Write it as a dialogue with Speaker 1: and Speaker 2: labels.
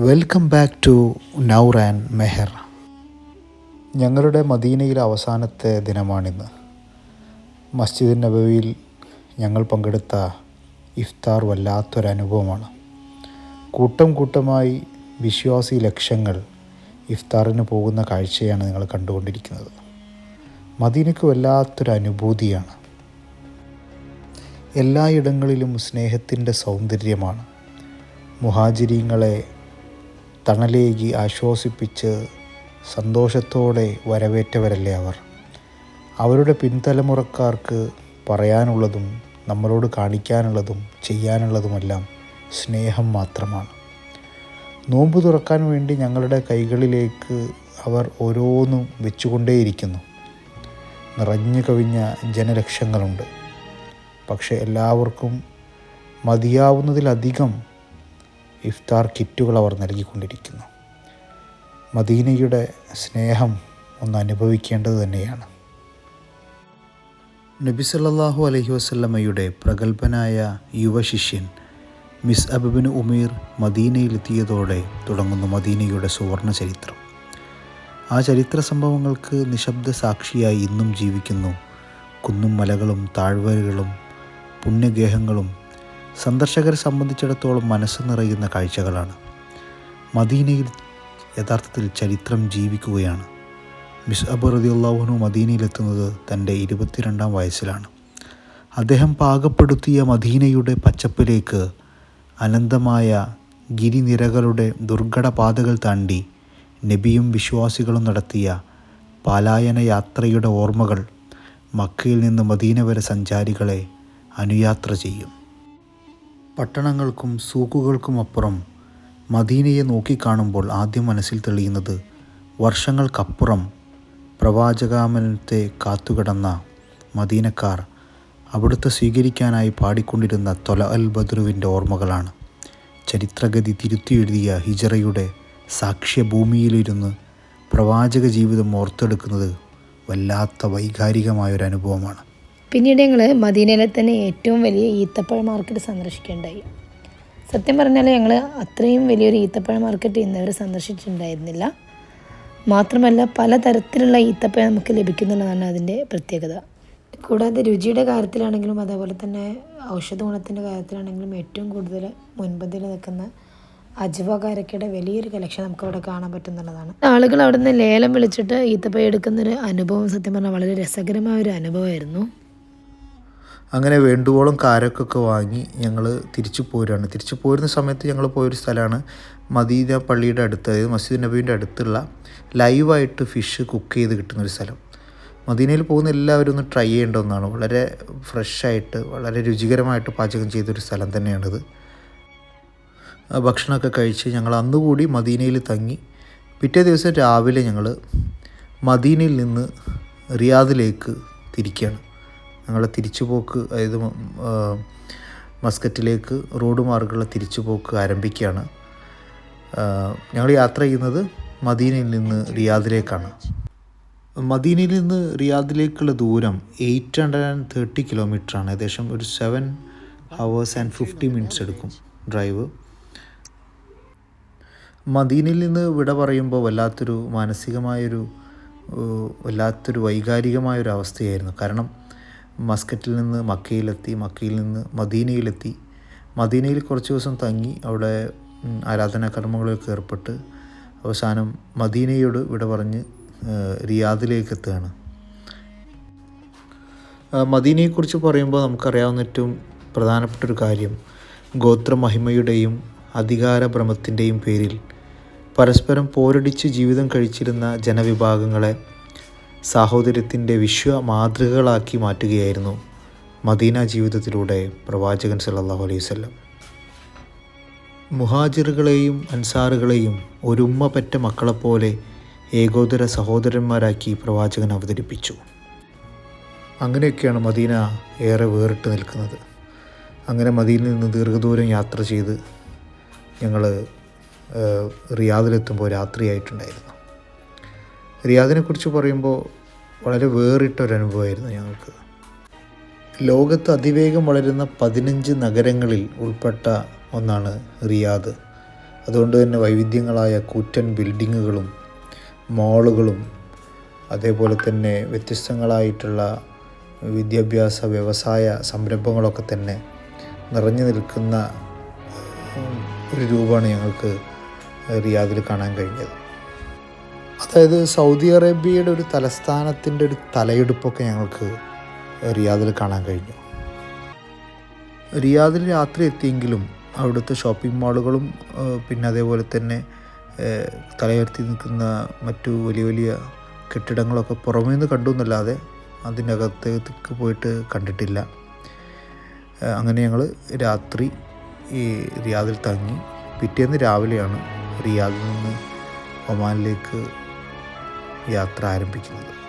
Speaker 1: Welcome back to Nouran Meher ഞങ്ങളുടെ മദീനയിലെ അവസാനത്തെ ദിനമാണിന്ന്. മസ്ജിദ് നബവിയിൽ ഞങ്ങൾ പങ്കെടുത്ത ഇഫ്താർ വല്ലാത്തൊരനുഭവമാണ്. കൂട്ടം കൂട്ടമായി വിശ്വാസി ലക്ഷങ്ങൾ ഇഫ്താറിന് പോകുന്ന കാഴ്ചയാണ് നിങ്ങൾ കണ്ടുകൊണ്ടിരിക്കുന്നത്. മദീനയ്ക്ക് വല്ലാത്തൊരു അനുഭൂതിയാണ്. എല്ലായിടങ്ങളിലും സ്നേഹത്തിന്റെ സൗന്ദര്യമാണ്. മുഹാജിരീങ്ങളെ തണലേകി ആശ്വസിപ്പിച്ച് സന്തോഷത്തോടെ വരവേറ്റവരല്ലേ അവർ? അവരുടെ പിൻതലമുറക്കാർക്ക് പറയാനുള്ളതും നമ്മളോട് കാണിക്കാനുള്ളതും ചെയ്യാനുള്ളതുമെല്ലാം സ്നേഹം മാത്രമാണ്. നോമ്പ് തുറക്കാൻ വേണ്ടി ഞങ്ങളുടെ കൈകളിലേക്ക് അവർ ഓരോന്നും വെച്ചുകൊണ്ടേയിരിക്കുന്നു. നിറഞ്ഞു കവിഞ്ഞ ജനലക്ഷങ്ങളുണ്ട്. പക്ഷേ എല്ലാവർക്കും മതിയാവുന്നതിലധികം ഇഫ്താർ കിറ്റുകൾ അവർ നൽകിക്കൊണ്ടിരിക്കുന്നു. മദീനയുടെ സ്നേഹം ഒന്ന് അനുഭവിക്കേണ്ടത് തന്നെയാണ്. നബി സല്ലാഹു അലഹി വസല്ലമയുടെ പ്രഗത്ഭനായ യുവശിഷ്യൻ മിസ് അബിബിന് ഉമീർ മദീനയിലെത്തിയതോടെ തുടങ്ങുന്നു മദീനയുടെ സുവർണ ചരിത്രം. ആ ചരിത്ര സംഭവങ്ങൾക്ക് നിശബ്ദ സാക്ഷിയായി ഇന്നും ജീവിക്കുന്നു. കുന്നും മലകളും താഴ്വരകളും പുണ്യഗേഹങ്ങളും സന്ദർശകരെ സംബന്ധിച്ചിടത്തോളം മനസ്സ് നിറയുന്ന കാഴ്ചകളാണ്. മദീനയിൽ യഥാർത്ഥത്തിൽ ചരിത്രം ജീവിക്കുകയാണ്. മിസ് അബു റദിയുള്ളാഹുനു മദീനയിലെത്തുന്നത് തന്റെ ഇരുപത്തിരണ്ടാം വയസ്സിലാണ്. അദ്ദേഹം പാകപ്പെടുത്തിയ മദീനയുടെ പച്ചപ്പിലേക്ക് അനന്തമായ ഗിരിനിരകളുടെ ദുർഘടപാതകൾ താണ്ടി നബിയും വിശ്വാസികളും നടത്തിയ പാലായന യാത്രയുടെ ഓർമ്മകൾ മക്കയിൽ നിന്ന് മദീന വരെ സഞ്ചാരികളെ അനുയാത്ര ചെയ്യും. പട്ടണങ്ങൾക്കും സൂക്കുകൾക്കുമപ്പുറം മദീനയെ നോക്കിക്കാണുമ്പോൾ ആദ്യം മനസ്സിൽ തെളിയുന്നത് വർഷങ്ങൾക്കപ്പുറം പ്രവാചകാമനത്തെ കാത്തുകിടന്ന മദീനക്കാർ അവിടുത്തെ സ്വീകരിക്കാനായി പാടിക്കൊണ്ടിരുന്ന തൊല അൽ ബദ്രുവിന്റെ ഓർമ്മകളാണ്. ചരിത്രഗതി തിരുത്തിയെഴുതിയ ഹിജറയുടെ സാക്ഷ്യഭൂമിയിലിരുന്ന് പ്രവാചക ജീവിതം ഓർത്തെടുക്കുന്നത് വല്ലാത്ത വൈകാരികമായൊരു അനുഭവമാണ്
Speaker 2: പിന്നീട് ഞങ്ങൾ മദീനയിലെ തന്നെ ഏറ്റവും വലിയ ഈത്തപ്പഴ മാർക്കറ്റ് സന്ദർശിക്കുകയുണ്ടായി. സത്യം പറഞ്ഞാൽ ഞങ്ങൾ അത്രയും വലിയൊരു ഈത്തപ്പഴ മാർക്കറ്റ് ഇന്നവരെ സന്ദർശിച്ചിട്ടുണ്ടായിരുന്നില്ല. മാത്രമല്ല പലതരത്തിലുള്ള ഈത്തപ്പഴം നമുക്ക് ലഭിക്കുന്നുള്ളതാണ് അതിന്റെ പ്രത്യേകത. കൂടാതെ രുചിയുടെ കാര്യത്തിലാണെങ്കിലും അതേപോലെ തന്നെ ഔഷധ ഗുണത്തിന്റെ കാര്യത്തിലാണെങ്കിലും ഏറ്റവും കൂടുതൽ മുൻപന്തിയിൽ നിൽക്കുന്ന അജവ കാരക്കയുടെ വലിയൊരു കളക്ഷൻ നമുക്ക് അവിടെ കാണാൻ പറ്റുന്നുള്ളതാണ്. ആളുകൾ അവിടെ നിന്ന് ലേലം വിളിച്ചിട്ട് ഈത്തപ്പഴം എടുക്കുന്നൊരു അനുഭവം സത്യം പറഞ്ഞാൽ വളരെ രസകരമായ ഒരു അനുഭവമായിരുന്നു.
Speaker 1: അങ്ങനെ വേണ്ടുവോളം കാരക്കൊക്കെ വാങ്ങി ഞങ്ങൾ തിരിച്ചു പോരുകയാണ് തിരിച്ചു പോരുന്ന സമയത്ത് ഞങ്ങൾ പോയൊരു സ്ഥലമാണ് മദീന പള്ളിയുടെ അടുത്ത് അതായത് മസ്ജിദ് നബീന്റെ അടുത്തുള്ള ലൈവായിട്ട് ഫിഷ് കുക്ക് ചെയ്ത് കിട്ടുന്ന ഒരു സ്ഥലം. മദീനയിൽ പോകുന്ന എല്ലാവരും ഒന്ന് ട്രൈ ചെയ്യേണ്ട ഒന്നാണ്. വളരെ ഫ്രഷായിട്ട് വളരെ രുചികരമായിട്ട് പാചകം ചെയ്തൊരു സ്ഥലം തന്നെയാണിത്. ഭക്ഷണമൊക്കെ കഴിച്ച് ഞങ്ങൾ അന്നുകൂടി മദീനയിൽ തങ്ങി പിറ്റേ ദിവസം രാവിലെ ഞങ്ങൾ മദീനയിൽ നിന്ന് റിയാദിലേക്ക് തിരിക്കുകയാണ്. ഞങ്ങളുടെ തിരിച്ചുപോക്ക് അതായത് മസ്കറ്റിലേക്ക് റോഡ് മാർഗമുള്ള തിരിച്ചുപോക്ക് ആരംഭിക്കുകയാണ്. ഞങ്ങൾ യാത്ര ചെയ്യുന്നത് മദീനയിൽ നിന്ന് റിയാദിലേക്കാണ്. മദീനയിൽ നിന്ന് റിയാദിലേക്കുള്ള ദൂരം എയ്റ്റ് ഹൺഡ്രഡ് ആൻഡ് തേർട്ടി കിലോമീറ്ററാണ്. ഏകദേശം ഒരു seven hours and fifty minutes എടുക്കും ഡ്രൈവ്. മദീനയിൽ നിന്ന് വിട പറയുമ്പോൾ വല്ലാത്തൊരു മാനസികമായൊരു വല്ലാത്തൊരു വൈകാരികമായൊരു അവസ്ഥയായിരുന്നു കാരണം മസ്കറ്റിൽ നിന്ന് മക്കയിലെത്തി മക്കയിൽ നിന്ന് മദീനയിലെത്തി. മദീനയിൽ കുറച്ച് ദിവസം തങ്ങി അവിടെ ആരാധനാ കർമ്മങ്ങളിലൊക്കെ ഏർപ്പെട്ട് അവസാനം മദീനയോട് ഇവിടെ പറഞ്ഞ് റിയാദിലേക്ക് എത്തുകയാണ് മദീനയെക്കുറിച്ച് പറയുമ്പോൾ നമുക്കറിയാവുന്ന ഏറ്റവും പ്രധാനപ്പെട്ട ഒരു കാര്യം ഗോത്രമഹിമയുടെയും അധികാരഭ്രമത്തിന്റെയും പേരിൽ പരസ്പരം പോരടിച്ച് ജീവിതം കഴിച്ചിരുന്ന ജനവിഭാഗങ്ങളെ സാഹോദര്യത്തിന്റെ വിശ്വ മാതൃകകളാക്കി മാറ്റുകയായിരുന്നു മദീന ജീവിതത്തിലൂടെ പ്രവാചകൻ സല്ലല്ലാഹു അലൈഹി വസല്ലം. മുഹാജിറുകളെയും അൻസാറുകളെയും ഒരുമ്മ പെറ്റ മക്കളെപ്പോലെ ഏകോദര സഹോദരന്മാരാക്കി പ്രവാചകൻ അവതരിപ്പിച്ചു. അങ്ങനെയൊക്കെയാണ് മദീന ഏറെ വേറിട്ട് നിൽക്കുന്നത്. അങ്ങനെ മദീനയിൽ നിന്ന് ദീർഘദൂരം യാത്ര ചെയ്ത് ഞങ്ങൾ റിയാദിലെത്തുമ്പോൾ രാത്രിയായിട്ടുണ്ടായിരുന്നു. റിയാദിനെക്കുറിച്ച് പറയുമ്പോൾ വളരെ വേറിട്ടൊരനുഭവമായിരുന്നു ഞങ്ങൾക്ക്. ലോകത്ത് അതിവേഗം വളരുന്ന പതിനഞ്ച് നഗരങ്ങളിൽ ഉൾപ്പെട്ട ഒന്നാണ് റിയാദ്. അതുകൊണ്ട് തന്നെ വൈവിധ്യങ്ങളായ കൂറ്റൻ ബിൽഡിങ്ങുകളും മോളുകളും അതേപോലെ തന്നെ വ്യത്യസ്തങ്ങളായിട്ടുള്ള വിദ്യാഭ്യാസ വ്യവസായ സംരംഭങ്ങളൊക്കെ തന്നെ നിറഞ്ഞു നിൽക്കുന്ന ഒരു രൂപമാണ് ഞങ്ങൾക്ക് റിയാദിൽ കാണാൻ കഴിഞ്ഞത്. അതായത് സൗദി അറേബ്യയുടെ ഒരു തലസ്ഥാനത്തിന്റെ ഒരു തലയെടുപ്പൊക്കെ ഞങ്ങൾക്ക് റിയാദിൽ കാണാൻ കഴിഞ്ഞു. റിയാദിൽ രാത്രി എത്തിയെങ്കിലും അവിടുത്തെ ഷോപ്പിംഗ് മാളുകളും പിന്നെ അതേപോലെ തന്നെ തലയുയർത്തി നിൽക്കുന്ന മറ്റു വലിയ വലിയ കെട്ടിടങ്ങളൊക്കെ പുറമേ നിന്ന് കണ്ടു എന്നല്ലാതെ അതിനകത്തേക്ക് പോയിട്ട് കണ്ടിട്ടില്ല. അങ്ങനെ ഞങ്ങൾ രാത്രി ഈ റിയാദിൽ തങ്ങി പിറ്റേന്ന് രാവിലെയാണ് റിയാദിൽ നിന്ന് ഒമാനിലേക്ക് യാത്ര ആരംഭിക്കുന്നത്.